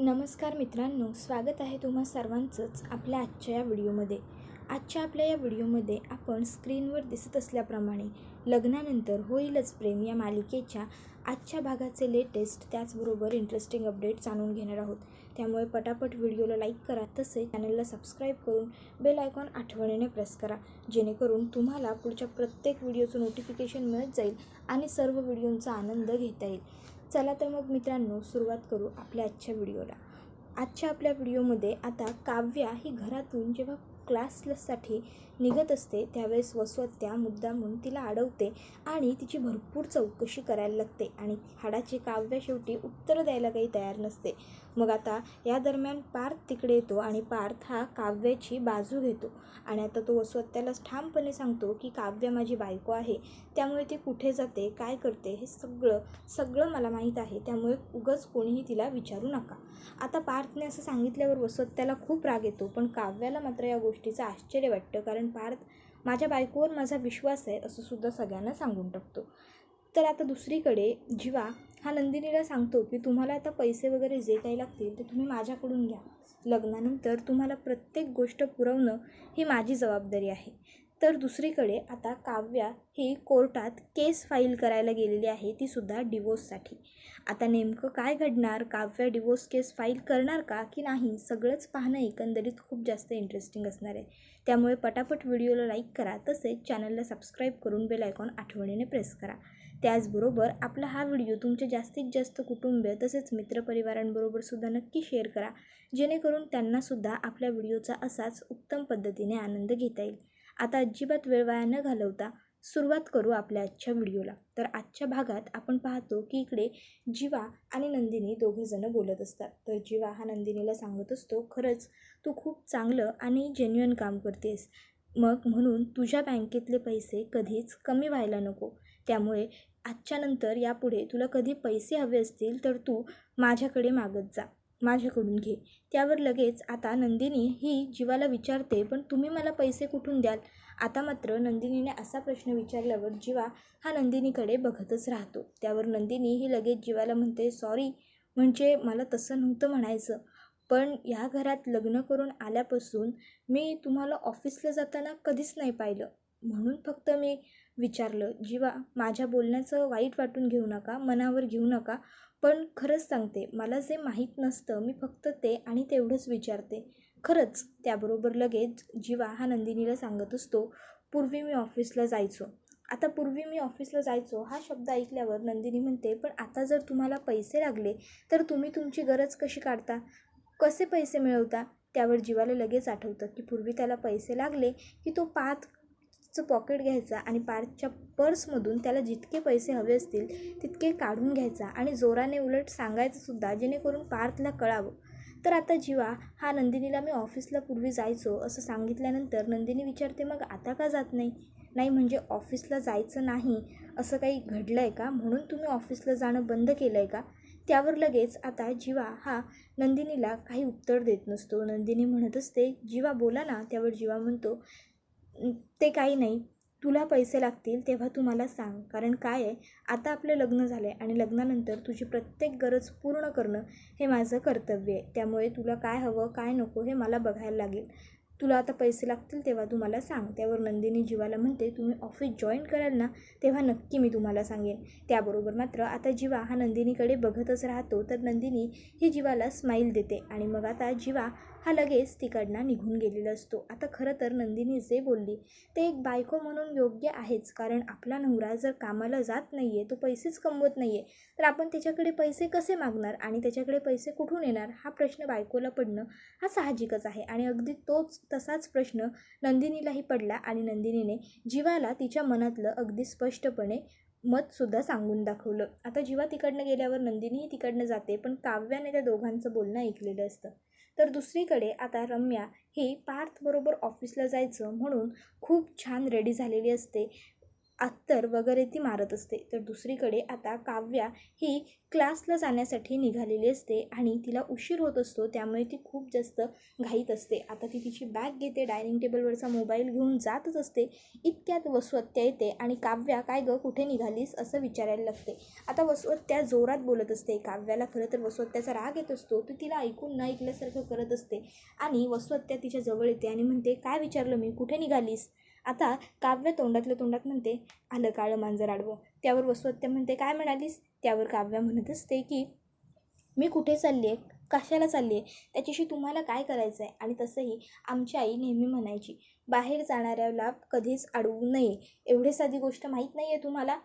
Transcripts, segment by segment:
नमस्कार मित्रांनो स्वागत आहे तुम्हा सर्वांचंच आपल्या आजच्या या व्हिडिओमध्ये. आजच्या आपल्या या व्हिडिओमध्ये आपण स्क्रीनवर दिसत असल्याप्रमाणे लग्नानंतर होईलच प्रेम या मालिकेच्या आजच्या भागाचे लेटेस्ट त्याचबरोबर इंटरेस्टिंग अपडेट जाणून घेणार आहोत. त्यामुळे पटापट व्हिडिओला लाईक करा तसेच चॅनलला सबस्क्राईब करून बेल आयकॉन आठवणीने प्रेस करा जेणेकरून तुम्हाला पुढच्या प्रत्येक व्हिडिओचं नोटिफिकेशन मिळत जाईल आणि सर्व व्हिडिओंचा आनंद घेता येईल. चला तर मग मित्रांनो सुरुवात करू आपल्या आजच्या व्हिडिओला. आजच्या आपल्या व्हिडिओमध्ये आता काव्या ही घरातून जेव्हा क्लाससाठी निघत असते त्यावेळेस वसवत्या मुद्दामून तिला अडवते आणि तिची भरपूर चौकशी करायला लागते आणि हाडाची काव्या शेवटी उत्तर द्यायला काही तयार नसते. मग आता या दरम्यान पार्थ तिकडे येतो आणि पार्थ हा काव्याची बाजू घेतो आणि आता तो वसवत्याला ठामपणे सांगतो की काव्य माझी बायको आहे त्यामुळे ती कुठे जाते काय करते हे सगळं सगळं मला माहीत आहे त्यामुळे उगच कोणीही तिला विचारू नका. आता पार्थने असं सांगितल्यावर वसवत्याला खूप राग येतो पण काव्याला मात्र या गोष्टीचं आश्चर्य वाटतं कारण पार्थ माझ्या बायकोवर माझा विश्वास आहे असं सुद्धा सगळ्यांना सांगून टाकतो. तर आता दुसरीकडे जीवा हा नंदिनीला सांगतो की तुम्हाला आता पैसे वगैरे जे काही लागतील ते तुम्ही माझ्याकडून घ्या. लग्नानंतर तुम्हाला प्रत्येक गोष्ट पुरवणं ही माझी जबाबदारी आहे. तर दुसरीकडे आता काव्या ही कोर्टात केस फाईल करायला गेलेली आहे तीसुद्धा डिवोर्ससाठी. आता नेमकं काय घडणार? काव्या डिवोर्स केस फाईल करणार का की नाही? सगळंच पाहणं एकंदरीत खूप जास्त इंटरेस्टिंग असणार आहे. त्यामुळे पटापट व्हिडिओला लाईक करा तसेच चॅनलला सबस्क्राईब करून बेल आयकॉन आठवणीने प्रेस करा. त्याचबरोबर आपला हा व्हिडिओ तुमचे जास्तीत जास्त कुटुंबीय तसेच मित्रपरिवारांबरोबर सुद्धा नक्की शेअर करा. जेणेकरून त्यांनासुद्धा आपल्या व्हिडिओचा असाच उत्तम पद्धतीने आनंद घेता येईल. आता अजिबात वेळ वाया न घालवता सुरुवात करू आपल्या आजच्या व्हिडिओला. तर आजच्या भागात आपण पाहतो की इकडे जीवा आणि नंदिनी दोघेजणं बोलत असतात. तर जीवा हा नंदिनीला सांगत असतो खरंच तू खूप चांगलं आणि जेन्युअन काम करतेस. मग म्हणून तुझ्या बँकेतले पैसे कधीच कमी व्हायला नको. त्यामुळे आजच्यानंतर यापुढे तुला कधी पैसे हवे असतील तर तू माझ्याकडे मागत जा. माझ्याकडून घे. त्यावर लगेच आता नंदिनी ही जीवाला विचारते पण तुम्ही मला पैसे कुठून द्याल? आता मात्र नंदिनीने असा प्रश्न विचारल्यावर जीवा हा नंदिनीकडे बघतच राहतो. त्यावर नंदिनी ही लगेच जीवाला म्हणते सॉरी म्हणजे मला तसं नव्हतं म्हणायचं. पण ह्या घरात लग्न करून आल्यापासून मी तुम्हाला ऑफिसला जाताना कधीच नाही पाहिलं. म्हणून फक्त मी विचारलं जीवा माझ्या बोलण्याचं वाईट वाटून घेऊ नका मनावर घेऊ नका. पण खरंच सांगते मला जे माहीत नसतं मी फक्त ते आणि तेवढंच विचारते. खरंच त्याबरोबर लगेच जीवा हा नंदिनीला सांगत असतो पूर्वी मी ऑफिसला जायचो. आता पूर्वी मी ऑफिसला जायचो हा शब्द ऐकल्यावर नंदिनी म्हणते पण आता जर तुम्हाला पैसे लागले तर तुम्ही तुमची गरज कशी काढता? कसे पैसे मिळवता? त्यावर जीवाला लगेच आठवतं की पूर्वी त्याला पैसे लागले की तो पार्थचं पॉकेट घ्यायचा आणि पार्थच्या पर्समधून त्याला जितके पैसे हवे असतील तितके काढून घ्यायचा आणि जोराने उलट सांगायचं सुद्धा जेणेकरून पार्थला कळावं. तर आता जीवा हा नंदिनीला मी ऑफिसला पूर्वी जायचो असं सांगितल्यानंतर नंदिनी विचारते मग आता का जात नाही? नाही म्हणजे ऑफिसला जायचं नाही असं काही घडलं आहे का? म्हणून तुम्ही ऑफिसला जाणं बंद केलं आहे का? त्यावर लगेच आता जीवा हा नंदिनीला काही उत्तर देत नसतो. नंदिनी म्हणत असते जीवा बोला ना. त्यावर जीवा म्हणतो ते काही नाही. तुला पैसे लागतील तेव्हा तू मला सांग. कारण काय आहे आता आपलं लग्न झालं आहे आणि लग्नानंतर तुझी प्रत्येक गरज पूर्ण करणं हे माझं कर्तव्य आहे. त्यामुळे तुला काय हवं काय नको हे मला बघायला लागेल. तुला आता पैसे लागतील तेव्हा तू मला सांग. त्यावर नंदिनी जीवाला म्हणते तुम्ही ऑफिस जॉईन कराल ना तेव्हा नक्की मी तुम्हाला सांगेन. त्याबरोबर मात्र आता जीवा हा नंदिनीकडे बघतच राहतो. तर नंदिनी ही जीवाला स्माईल देते आणि मग आता जीवा हा लगेच तिकडनं निघून गेलेला असतो. आता खरं तर नंदिनी जे बोलली ते एक बायको म्हणून योग्य आहेच. कारण आपला नवरा जर कामाला जात नाही आहे तो पैसेच कमवत नाही आहे तर आपण त्याच्याकडे पैसे कसे मागणार आणि त्याच्याकडे पैसे कुठून येणार? हा प्रश्न बायकोला पडणं हा साहजिकच आहे. आणि अगदी तोच तसाच प्रश्न नंदिनीलाही पडला आणि नंदिनीने जीवाला तिच्या मनातलं अगदी स्पष्टपणे मतसुद्धा सांगून दाखवलं. आता जीवा तिकडनं गेल्यावर नंदिनीही तिकडनं जाते पण काव्याने त्या दोघांचं बोलणं ऐकलेलं असतं. तर दुसरीकडे आता रम्या ही पार्थबरोबर ऑफिसला जायचं म्हणून खूप छान रेडी झालेली असते. अत्तर वगैरे ती मारत असते. तर दुसरीकडे आता काव्या ही क्लासला जाण्यासाठी निघालेली असते आणि तिला उशीर होत असतो त्यामुळे ती खूप जास्त घाईत असते. आता ती तिची बॅग घेते डायनिंग टेबलवरचा मोबाईल घेऊन जातच असते. इतक्यात वसवत्या येते आणि काव्या काय गं कुठे निघालीस? असं विचारायला लागते. आता वसवत्या जोरात बोलत असते. काव्याला खरं तर वसवत्याचा राग येत असतो. ती तिला ऐकून न ऐकल्यासारखं करत असते आणि वसवत्या तिच्या जवळ येते आणि म्हणते काय विचारलं मी? कुठे निघालीस? आता काव्य तोंडातल्या तोंडात म्हणते आलं काळं मांजर आडवं. त्यावर वसवत्या म्हणते काय म्हणालीस? त्यावर काव्य म्हणत असते की मी कुठे चालली आहे कशाला चालली आहे त्याच्याशी तुम्हाला काय करायचं आहे आणि तसंही आमची आई नेहमी म्हणायची बाहेर जाणाऱ्याला कधीच अडवू नये. एवढी साधी गोष्ट माहीत नाही आहे तुम्हाला?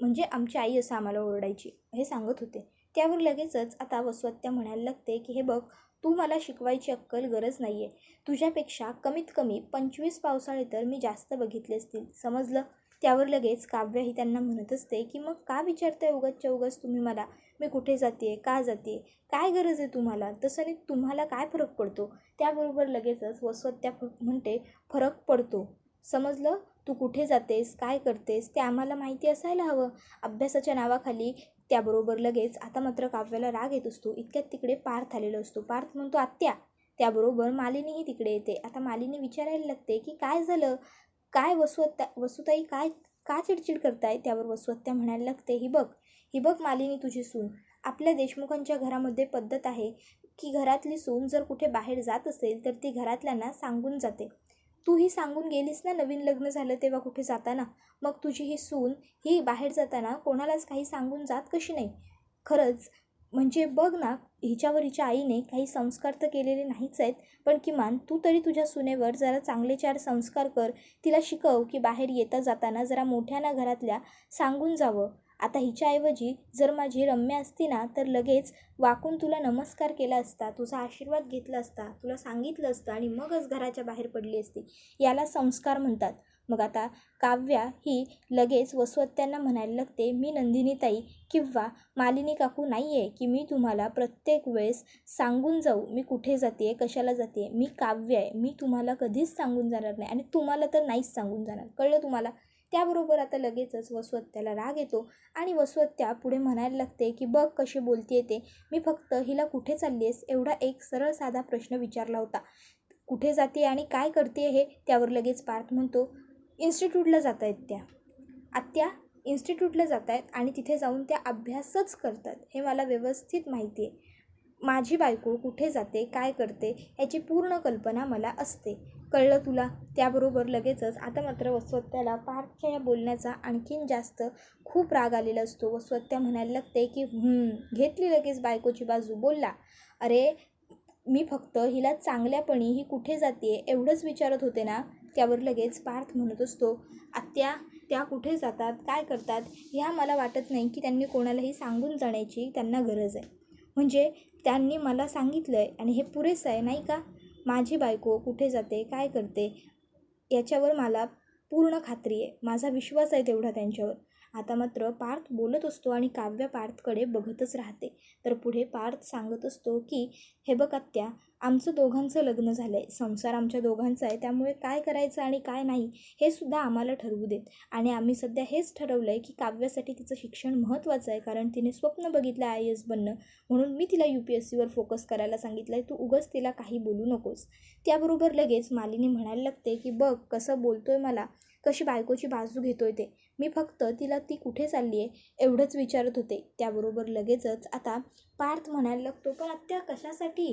म्हणजे आमची आई असं आम्हाला ओरडायची हे सांगत होते. त्यावर लगेचच आता वसवत्या म्हणायला लागते की हे बघ तू मला शिकवायची अक्कल गरज नाही आहे तुझ्यापेक्षा कमीत कमी पंचवीस पावसाळे तर मी जास्त बघितले असतील. समजलं? त्यावर लगेच काव्य ही त्यांना म्हणत असते की मग का विचारताय उगाचच्या उगाच तुम्ही मला? मी कुठे जाते का जाते काय गरज आहे तुम्हाला? तसं नाही तुम्हाला काय फरक पडतो? त्याबरोबर लगेचच वसवत्या फ म्हणते फरक पडतो. समजलं? तू कुठे जातेस? काय करतेस? ते आम्हाला माहिती असायला हवं. अभ्यासाच्या नावाखाली त्याबरोबर लगेच आता मात्र काव्याला राग येत असतो. इतक्यात तिकडे पार्थ आलेलो असतो. पार्थ म्हणतो आत्या त्याबरोबर मालिनीही तिकडे येते. आता मालिनी विचारायला लागते की काय झालं? काय वसुत्या वसुताई काय का चिडचिड करताय? त्यावर वसुत्या म्हणायला लागते ही बघ ही बघ मालिनी तुझी सून. आपल्या देशमुखांच्या घरामध्ये पद्धत आहे की घरातली सून जर कुठे बाहेर जात असेल तर ती घरातल्यांना सांगून जाते. तू ही सांगून गेलीस ना नवीन लग्न झालं तेव्हा कुठे जाताना? मग तुझी ही सून ही बाहेर जाताना कोणालाच काही सांगून जात कशी नाही? खरंच म्हणजे बघ ना हिच्यावर हिच्या आईने काही संस्कार तर केलेले नाहीच आहेत पण किमान तू तरी तुझ्या सुनेवर जरा चांगले चार संस्कार कर तिला शिकव की बाहेर येता जाताना जरा मोठ्याना घरातल्या सांगून जावं. आता हिच्याऐवजी जर माझी रम्या असती ना तर लगेच वाकून तुला नमस्कार केला असता तुझा आशीर्वाद घेतला असता तुला सांगितलं असतं आणि मगच घराच्या बाहेर पडली असती. याला संस्कार म्हणतात. मग आता काव्या ही लगेच वसवत्यांना म्हणायला लागते मी नंदिनीताई किंवा मालिनी काकू नाही आहे की मी तुम्हाला प्रत्येक वेळेस सांगून जाऊ मी कुठे जाते कशाला जाते मी काव्य आहे मी तुम्हाला कधीच सांगून जाणार नाही आणि तुम्हाला तर नाहीच सांगून जाणार. कळलं तुम्हाला? त्याबरोबर आता लगेचच वसवत्याला राग येतो आणि वसवत्या पुढे म्हणायला लागते की बघ कशी बोलते ते. मी फक्त हिला कुठे चालली आहेस? एवढा एक सरळ साधा प्रश्न विचारला होता. कुठे जाते आणि काय करते हे? त्यावर लगेच पार्थ म्हणतो इन्स्टिट्यूटला जात आहेत त्या. आत्या इन्स्टिट्यूटला जात आहेत आणि तिथे जाऊन त्या अभ्यासच करतात. हे मला व्यवस्थित माहिती आहे. माझी बायको कुठे जाते काय करते याची पूर्ण कल्पना मला असते. कळलं तुला? त्याबरोबर लगेचच आता मात्र वस्वत्याला पार्थच्या या बोलण्याचा आणखीन जास्त खूप राग आलेला असतो. वस्वत्या म्हणायला लागते की घेतली लगेच बायकोची बाजू बोलला. अरे मी फक्त हिला चांगल्यापणी ही कुठे जाते एवढंच विचारत होते ना? त्यावर लगेच पार्थ म्हणत असतो. आत्या त्या कुठे जातात? काय करतात? ह्या मला वाटत नाही की त्यांनी कोणालाही सांगून जाण्याची त्यांना गरज आहे. म्हणजे त्यांनी मला सांगितलं आहे आणि हे पुरेसं आहे नाही का? माझी बायको कुठे जाते काय करते याच्यावर मला पूर्ण खात्री आहे. माझा विश्वास आहे तेवढा त्यांच्यावर. आता मात्र पार्थ बोलत असतो आणि काव्य पार्थकडे बघतच राहते. तर पुढे पार्थ सांगत असतो की हे बघ आत्या आमचं दोघांचं लग्न झालं आहे संसार आमच्या दोघांचा आहे. त्यामुळे काय करायचं आणि काय नाही हे सुद्धा आम्हाला ठरवू देत. आणि आम्ही सध्या हेच ठरवलं आहे की काव्यासाठी तिचं शिक्षण महत्त्वाचं आहे. कारण तिने स्वप्न बघितलं आय एस बनणं. म्हणून मी तिला यू पी एस सीवर फोकस करायला सांगितलं आहे तू उगच तिला काही बोलू नकोस. त्याबरोबर लगेच मालिनी म्हणायला लागते की बघ कसं बोलतो आहे मला कशी बायकोची बाजू घेतोय ते. मी फक्त तिला ती कुठे चालली आहे एवढंच विचारत होते. त्याबरोबर लगेचच आता पार्थ म्हणायला लागतो पण आत्या कशासाठी?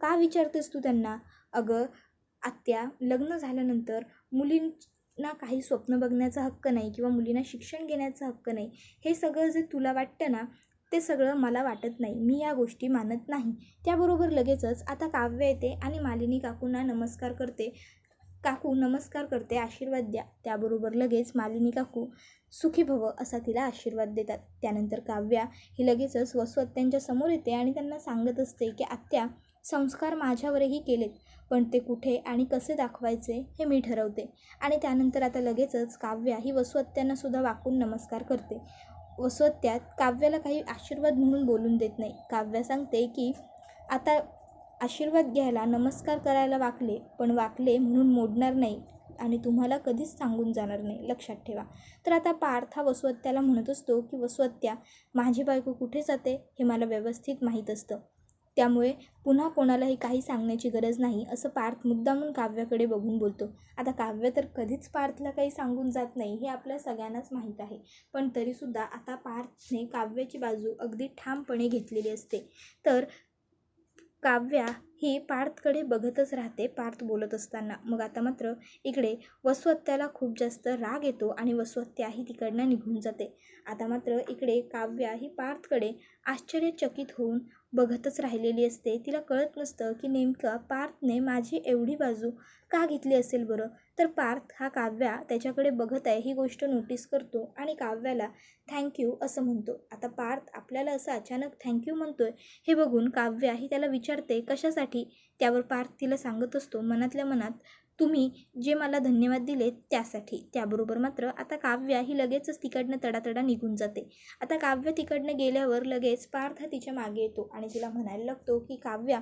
का विचारतेस तू त्यांना? अगं आत्या लग्न झाल्यानंतर मुलींना काही स्वप्न बघण्याचा हक्क नाही किंवा मुलींना शिक्षण घेण्याचा हक्क नाही. हे सगळं जे तुला वाटतं ना ते सगळं मला वाटत नाही. मी या गोष्टी मानत नाही. त्याबरोबर लगेचच आता काव्य येते आणि मालिनी काकूंना नमस्कार करते. काकू नमस्कार करते आशीर्वाद द्या. त्याबरोबर लगेच मालिनी काकू सुखी भव असा तिला आशीर्वाद देतात. त्यानंतर काव्या ही लगेचच वसवत्यांच्या समोर येते आणि त्यांना सांगत असते की आत्या संस्कार माझ्यावरही केलेत पण ते कुठे आणि कसे दाखवायचे हे मी ठरवते. आणि त्यानंतर आता लगेचच काव्या ही वसवत्यांनासुद्धा वाकून नमस्कार करते. वसवत्यात काव्याला काही आशीर्वाद म्हणून बोलून देत नाही. काव्या सांगते की आता आशीर्वाद घ्यायला नमस्कार करायला वाकले पण वाकले म्हणून मोडणार नाही आणि तुम्हाला कधीच सांगून जाणार नाही. लक्षात ठेवा. तर आता पार्थ हा वसवत्याला म्हणत असतो की वसवत्या माझी बायको कुठे जाते हे मला व्यवस्थित माहीत असतं. त्यामुळे पुन्हा कोणालाही काही सांगण्याची गरज नाही असं पार्थ मुद्दामून काव्याकडे बघून बोलतो. आता काव्य तर कधीच पार्थला काही सांगून जात नाही हे आपल्या सगळ्यांनाच माहीत आहे. पण तरीसुद्धा आता पार्थने काव्याची बाजू अगदी ठामपणे घेतलेली असते. तर काव्या ही पार्थकडे बघतच राहते पार्थ बोलत असताना. मग आता मात्र इकडे वसुहत्याला खूप जास्त राग येतो आणि वसवत्त्याही तिकडनं निघून जाते. आता मात्र इकडे काव्या ही पार्थकडे आश्चर्यचकित होऊन बघतच राहिलेली असते. तिला कळत नसतं की नेमका पार्थने माझी एवढी बाजू का घेतली असेल बरं? तर पार्थ हा काव्या त्याच्याकडे बघत आहे ही गोष्ट नोटीस करतो आणि काव्याला थँक्यू असं म्हणतो. आता पार्थ आपल्याला असं अचानक थँक्यू म्हणतोय हे बघून काव्या ही त्याला विचारते कशासाठी? त्यावर पार्थ तिला सांगत असतो मनातल्या मनात तुम्ही जे मला धन्यवाद दिले त्यासाठी. त्याबरोबर मात्र आता काव्या ही लगेचच तिकडनं तडातडा निघून जाते. आता काव्य तिकडनं गेल्यावर लगेच पार्थ हा तिच्यामागे येतो आणि तिला म्हणायला लागतो की काव्या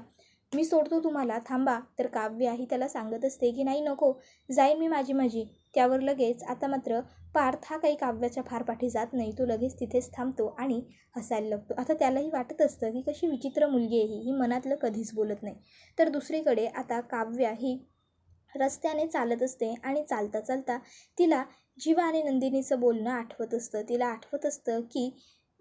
मी सोडतो तुम्हाला. थांबा. तर काव्या ही त्याला सांगत असते की नाही नको. जाईन मी माझी माझी. त्यावर लगेच आता मात्र पार्थ हा काही काव्याच्या फार पाठी जात नाही. तो लगेच तिथेच थांबतो आणि हसायला लागतो. आता त्यालाही वाटत असतं की कशी विचित्र मुलगी आहे ही मनातलं कधीच बोलत नाही. तर दुसरीकडे आता काव्या ही रस्त्याने चालत असते आणि चालता चालता तिला जीवा आणि नंदिनीचं बोलणं आठवत असतं. तिला आठवत असतं की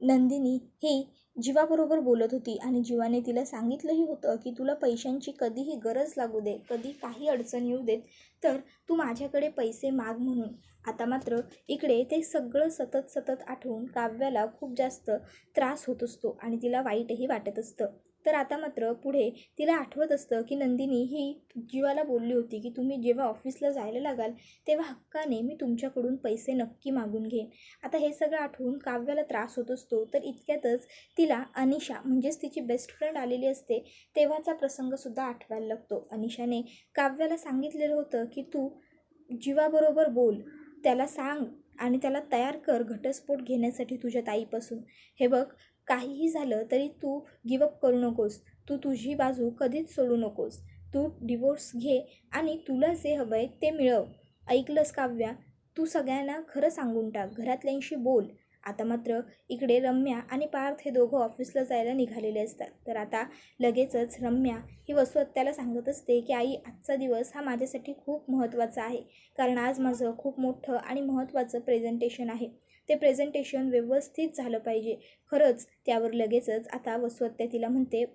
नंदिनी ही जीवाबरोबर बोलत होती आणि जीवाने तिला सांगितलंही होतं की तुला पैशांची कधीही गरज लागू दे कधी काही अडचण येऊ देत तर तू माझ्याकडे पैसे माग म्हणून. आता मात्र इकडे ते सगळं सतत सतत आठवून काव्याला खूप जास्त त्रास होत असतो आणि तिला वाईटही वाटत असतं. तर आता मात्र पुढे तिला आठवत असतं की नंदिनी ही जीवाला बोलली होती की तुम्ही जेव्हा ऑफिसला जायला लागाल तेव्हा हक्काने मी तुमच्याकडून पैसे नक्की मागून घेईन. आता हे सगळं आठवून काव्याला त्रास होत असतो. तर इतक्यातच तिला अनिशा म्हणजेच तिची बेस्ट फ्रेंड आलेली असते तेव्हाचा प्रसंगसुद्धा आठवायला लागतो. अनिशाने काव्याला सांगितलेलं होतं की तू जीवाबरोबर बोल त्याला सांग आणि त्याला तयार कर घटस्फोट घेण्यासाठी तुझ्या ताईपासून. हे बघ काहीही झालं तरी तू गिवअप करू नकोस. तू तुझी बाजू कधीच सोडू नकोस. तू डिवोर्स घे आणि तुला जे हवं आहे ते मिळव. ऐकलंस काव्या तू सगळ्यांना खरं सांगून टाक. घरातल्यांशी बोल. आता मात्र इकडे रम्या आणि पार्थ हे दोघं ऑफिसला जायला निघालेले असतात. तर आता लगेचच रम्या ही वसुहत्याला सांगत असते की आई आजचा दिवस हा माझ्यासाठी खूप महत्त्वाचा आहे. कारण आज माझं खूप मोठं आणि महत्त्वाचं प्रेझेंटेशन आहे. ते प्रेझेंटेशन व्यवस्थित झालं पाहिजे. खरंच त्यावर लगेचच आता वसवत्या तिला म्हणते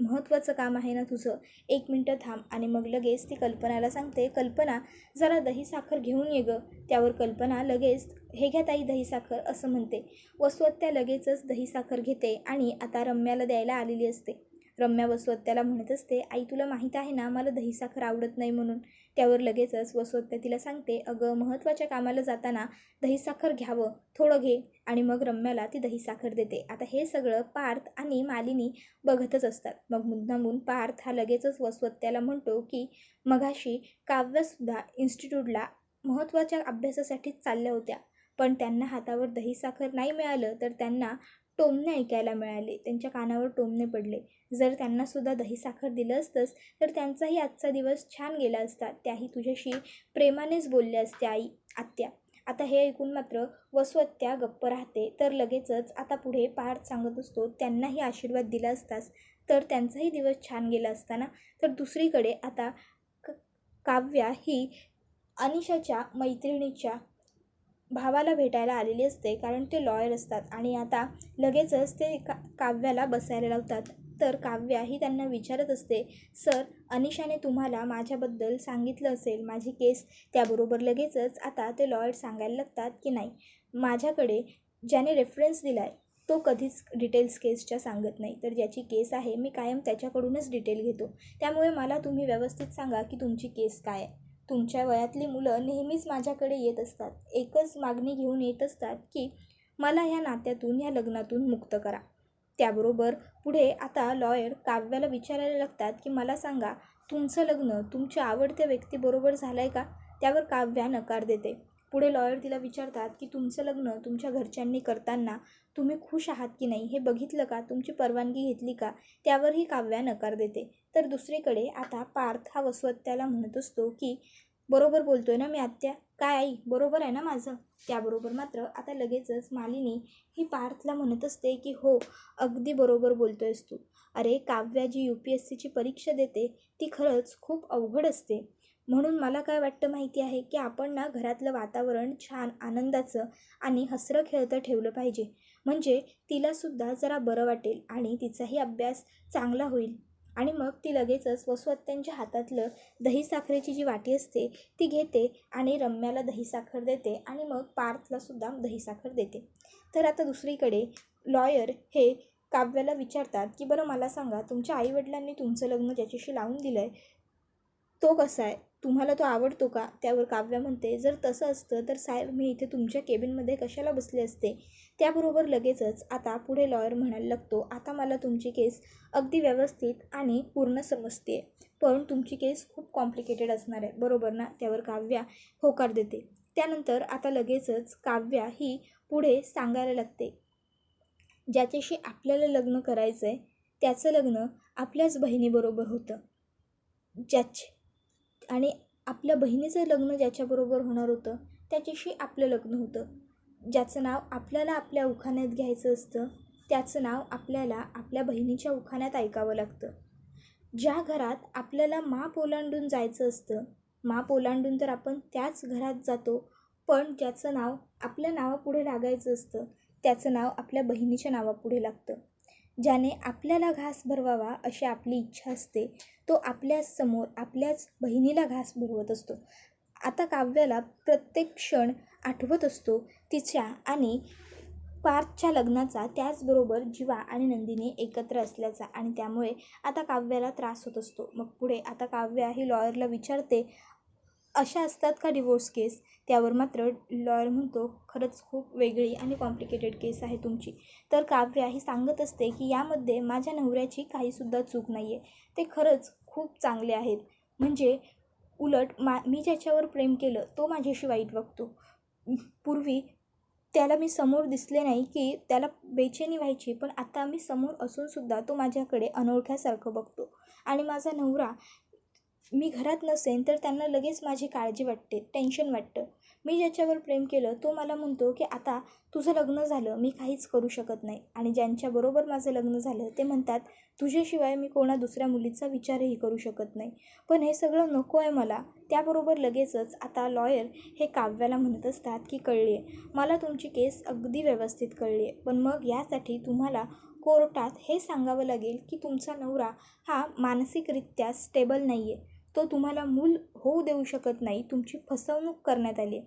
महत्त्वाचं काम आहे ना तुझं. एक मिनटं थांब आणि मग लगेच ती कल्पनाला सांगते कल्पना जरा दही साखर घेऊन ये गं. त्यावर कल्पना लगेच हे घ्या ताई दही साखर असं म्हणते. वसवत्या लगेचच दही साखर घेते आणि आता रम्याला द्यायला आलेली असते. रम्या वसवत्याला म्हणत असते आई तुला माहीत आहे ना मला दही साखर आवडत नाही म्हणून. त्यावर लगेचच वसुहत्या तिला सांगते अगं महत्त्वाच्या कामाला जाताना दही साखर घ्यावं थोडं घे आणि मग रम्याला ती दही साखर देते. आता हे सगळं पार्थ आणि मालिनी बघतच असतात. मग मुद्दामून पार्थ हा लगेचच वसुहत्याला म्हणतो की मघाशी काव्यसुद्धा इन्स्टिट्यूटला महत्त्वाच्या अभ्यासासाठीच चालल्या होत्या पण त्यांना हातावर दही साखर नाही मिळालं तर त्यांना टोमणे ऐकायला मिळाले. त्यांच्या कानावर टोमणे पडले. जर त्यांनासुद्धा दही साखर दिलं असतंच तर त्यांचाही आजचा दिवस छान गेला असता. त्याही तुझ्याशी प्रेमानेच बोलल्या असत्या आई आत्या. आता हे ऐकून मात्र वसवत्या गप्प राहते. तर लगेचच आता पुढे पार्थ सांगत असतो त्यांनाही आशीर्वाद दिला असताच तर त्यांचाही दिवस छान गेला असताना तर दुसरीकडे आता क काव्या ही अनिशाच्या मैत्रिणीच्या भावाला भेटायला आलेली असते कारण ते लॉयर असतात आणि आता लगेचच ते का काव्याला बसायला लावतात. तर काव्या ही त्यांना विचारत असते सर अनिशाने तुम्हाला माझ्याबद्दल सांगितलं असेल माझी केस त्याबरोबर लगेचच आता ते लॉयर सांगायला लागतात की नाही? माझ्याकडे ज्याने रेफरन्स दिला आहे तो कधीच डिटेल्स केसच्या सांगत नाही. तर ज्याची केस आहे मी कायम त्याच्याकडूनच डिटेल घेतो. त्यामुळे मला तुम्ही व्यवस्थित सांगा की तुमची केस काय आहे. तुमच्या वयातली मुलं नेहमीच माझ्याकडे येत असतात. एकच मागणी घेऊन येत असतात की मला ह्या नात्यातून ह्या लग्नातून मुक्त करा. त्याबरोबर पुढे आता लॉयर काव्याला विचारायला लागतात की मला सांगा तुमचं लग्न तुमच्या आवडत्या व्यक्तीबरोबर झालं आहे का? त्यावर काव्या नकार देते. पुढे लॉयर तिला विचारतात की तुमचं लग्न तुमच्या घरच्यांनी करताना तुम्ही खुश आहात की नाही हे बघितलं का? तुमची परवानगी घेतली का? त्यावरही काव्या नकार देते. तर दुसरीकडे आता पार्थ हा वसवत्याला म्हणत असतो की बरोबर बोलतोय ना मी आत्या? काय आई? बरोबर आहे ना माझं? त्याबरोबर मात्र आता लगेचच मालिनी ही पार्थला म्हणत असते की हो अगदी बरोबर बोलतोयस तू. अरे Kavya ji U P S सीची परीक्षा देते ती खरंच खूप अवघड असते. म्हणून मला काय वाटतं माहिती आहे की आपण ना घरातलं वातावरण छान आनंदाचं आणि हसरं खेळतं ठेवलं पाहिजे. म्हणजे तिलासुद्धा जरा बरं वाटेल आणि तिचाही अभ्यास चांगला होईल. आणि मग ती लगेचच वसुहत्यांच्या हातातलं दही साखरेची जी वाटी असते ती घेते आणि रम्याला दही साखर देते आणि मग पार्थलासुद्धा दही साखर देते. तर आता दुसरीकडे लॉयर हे काव्याला विचारतात की बरं मला सांगा तुमच्या आईवडिलांनी तुमचं लग्न ज्याच्याशी लावून दिलं आहे तो कसा आहे? तुम्हाला तो आवडतो का? त्यावर काव्या म्हणते जर तसं असतं तर साहेब मी इथे तुमच्या केबिनमध्ये कशाला बसले असते? त्याबरोबर लगेचच आता पुढे लॉयर म्हणायला लागतो आता मला तुमची केस अगदी व्यवस्थित आणि पूर्ण समजते पण तुमची केस खूप कॉम्प्लिकेटेड असणार आहे. बरोबर ना? त्यावर काव्या होकार देते. त्यानंतर आता लगेचच काव्या ही पुढे सांगायला लागते ज्याच्याशी आपल्याला लग्न करायचं आहे त्याचं लग्न आपल्याच बहिणीबरोबर होतं. ज्याचे आणि आपल्या बहिणीचं लग्न ज्याच्याबरोबर होणार होतं त्याच्याशी आपलं लग्न होतं. ज्याचं नाव आपल्याला आपल्या उखाण्यात घ्यायचं असतं त्याचं नाव आपल्याला आपल्या बहिणीच्या उखाण्यात ऐकावं लागतं. ज्या घरात आपल्याला माप ओलांडून जायचं असतं माप ओलांडून तर आपण त्याच घरात जातो पण ज्याचं नाव आपल्या नावापुढे लागायचं असतं त्याचं नाव आपल्या बहिणीच्या नावापुढे लागतं. ज्याने आपल्याला घास भरवावा अशी आपली इच्छा असते तो आपल्यासमोर आपल्याच बहिणीला घास भरवत असतो. आता काव्याला प्रत्येक क्षण आठवत असतो तिच्या आणि पार्थच्या लग्नाचा त्याचबरोबर जीवा आणि नंदिनी एकत्र असल्याचा आणि त्यामुळे आता काव्याला त्रास होत असतो. मग पुढे आता काव्या ही लॉयरला विचारते अशा असतात का डिवोर्स केस त्यावर मात्र लॉयर म्हणतो खरंच खूप वेगळी आणि कॉम्प्लिकेटेड केस आहे तुमची. तर काव्या ही सांगत असते की यामध्ये माझ्या नवऱ्याची काहीसुद्धा चूक नाही आहे ते खरंच खूप चांगले आहेत. म्हणजे उलट मा मी ज्याच्यावर प्रेम केलं तो माझ्याशी वाईट वागतो. पूर्वी त्याला मी समोर दिसले नाही की त्याला बेचैनी व्हायची पण आता मी समोर असूनसुद्धा तो माझ्याकडे अनोळख्यासारखं बघतो. आणि माझा नवरा मी घरात नसेन तर त्यांना लगेच माझी काळजी वाटते टेन्शन वाटतं. मी ज्याच्यावर प्रेम केलं तो मला म्हणतो की आता तुझं लग्न झालं मी काहीच करू शकत नाही. आणि ज्यांच्याबरोबर माझं लग्न झालं ते म्हणतात तुझ्याशिवाय मी कोणा दुसऱ्या मुलीचा विचारही करू शकत नाही. पण हे सगळं नको आहे मला. त्याबरोबर लगेचच आता लॉयर हे काव्याला म्हणत असतात की कळली आहे मला तुमची केस अगदी व्यवस्थित कळली आहे पण मग यासाठी तुम्हाला कोर्टात हे सांगावं लागेल की तुमचा नवरा हा मानसिकरित्या स्टेबल नाही आहे तो तुम्हाला मूल होऊ देऊ शकत नाही तुमची फसवणूक करण्यात आली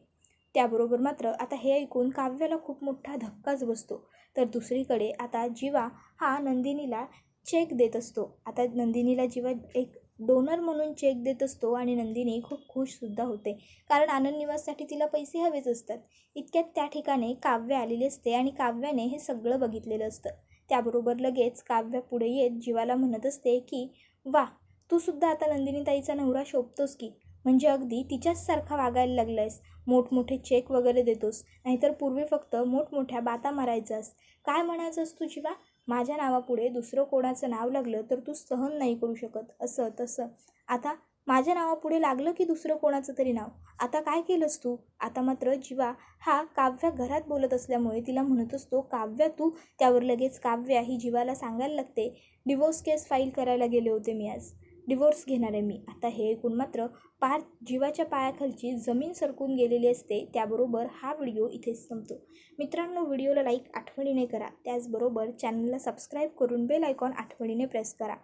त्याबरोबर मात्र आता हे ऐकून काव्याला खूप मोठा धक्काच बसतो. तर दुसरीकडे आता जीवा हा नंदिनीला चेक देत असतो. आता नंदिनीला जीवा एक डोनर म्हणून चेक देत असतो आणि नंदिनी खूप खुशसुद्धा होते. कारण आनंद निवाससाठी तिला पैसे हवेच असतात. इतक्यात त्या ठिकाणी काव्य आलेले असते आणि काव्याने हे सगळं बघितलेलं असतं. त्याबरोबर लगेच काव्य पुढे येत जीवाला म्हणत असते की वा तू सुद्धा आता नंदिनीताईचा नवरा शोभतोस की? म्हणजे अगदी तिच्याचसारखा वागायला लागलायस. मोठमोठे चेक वगैरे देतोस. नाहीतर पूर्वी फक्त मोठमोठ्या बाता मारायचास. काय म्हणायचंस तू जीवा? माझ्या नावापुढे दुसरं कोणाचं नाव लागलं तर तू सहन नाही करू शकत. असं तसं. आता माझ्या नावापुढे लागलं की दुसरं कोणाचं तरी नाव? आता काय केलंस तू? आता मात्र जीवा हा काव्या घरात बोलत असल्यामुळे तिला म्हणत असतो काव्या तू? त्यावर लगेच काव्या ही जीवाला सांगायला लागते. डिवोर्स केस फाईल करायला गेले होते मी आज. डिवोर्स घेणार आहे मी. आता हे ऐकून मात्र पार जीवाच्या पायाखालची जमीन सरकून गेलेली असते त्याबरोबर हा व्हिडिओ इथेच संपतो. मित्रांनो व्हिडिओला लाईक आठवणीने करा. त्याचबरोबर चॅनलला सबस्क्राईब करून बेल आयकॉन आठवणीने प्रेस करा.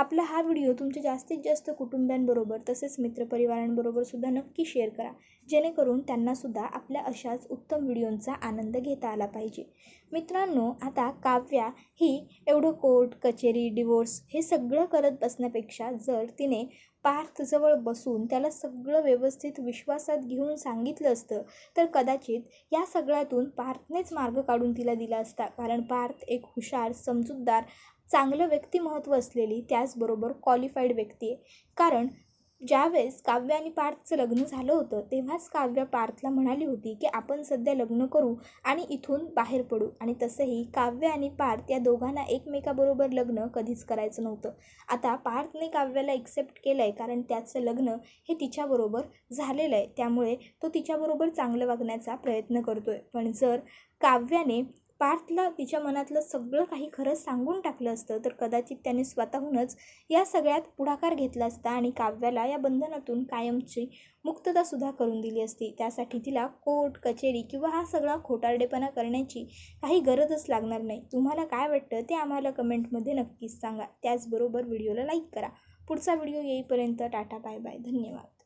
आपला हा व्हिडिओ तुमच्या जास्तीत जास्त कुटुंबियांबरोबर तसेच मित्रपरिवारांबरोबर सुद्धा नक्की शेअर करा. जेणेकरून त्यांनासुद्धा आपल्या अशाच उत्तम व्हिडिओंचा आनंद घेता आला पाहिजे. मित्रांनो आता काव्या ही एवढं कोर्ट कचेरी डिवोर्स हे सगळं करत बसण्यापेक्षा जर तिने पार्थजवळ बसून त्याला सगळं व्यवस्थित विश्वासात घेऊन सांगितलं असतं तर कदाचित या सगळ्यातून पार्थनेच मार्ग काढून तिला दिला असता. कारण पार्थ एक हुशार समजूतदार चांगलं व्यक्तिमहत्त्व असलेली त्याचबरोबर क्वालिफाईड व्यक्ती आहे. कारण ज्यावेळेस काव्य आणि पार्थचं लग्न झालं होतं तेव्हाच काव्य पार्थला म्हणाली होती की आपण सध्या लग्न करू आणि इथून बाहेर पडू. आणि तसंही काव्य आणि पार्थ या दोघांना एकमेकाबरोबर लग्न कधीच करायचं नव्हतं. आता पार्थने काव्याला एक्सेप्ट केलं आहे कारण त्याचं लग्न हे तिच्याबरोबर झालेलं आहे. त्यामुळे तो तिच्याबरोबर चांगलं वागण्याचा प्रयत्न करतो आहे पण जर काव्याने पार्थला तिच्या मनातलं सगळं काही खरं सांगून टाकलं असतं तर कदाचित त्याने स्वतःहूनच या सगळ्यात पुढाकार घेतला असता आणि काव्याला या बंधनातून कायमची मुक्ततासुद्धा करून दिली असती. त्यासाठी तिला कोर्ट कचेरी किंवा हा सगळा खोटारडेपणा करण्याची काही गरजच लागणार नाही. तुम्हाला काय वाटतं ते आम्हाला कमेंटमध्ये नक्कीच सांगा. त्याचबरोबर व्हिडिओला लाईक करा. पुढचा व्हिडिओ येईपर्यंत टाटा बाय बाय. धन्यवाद.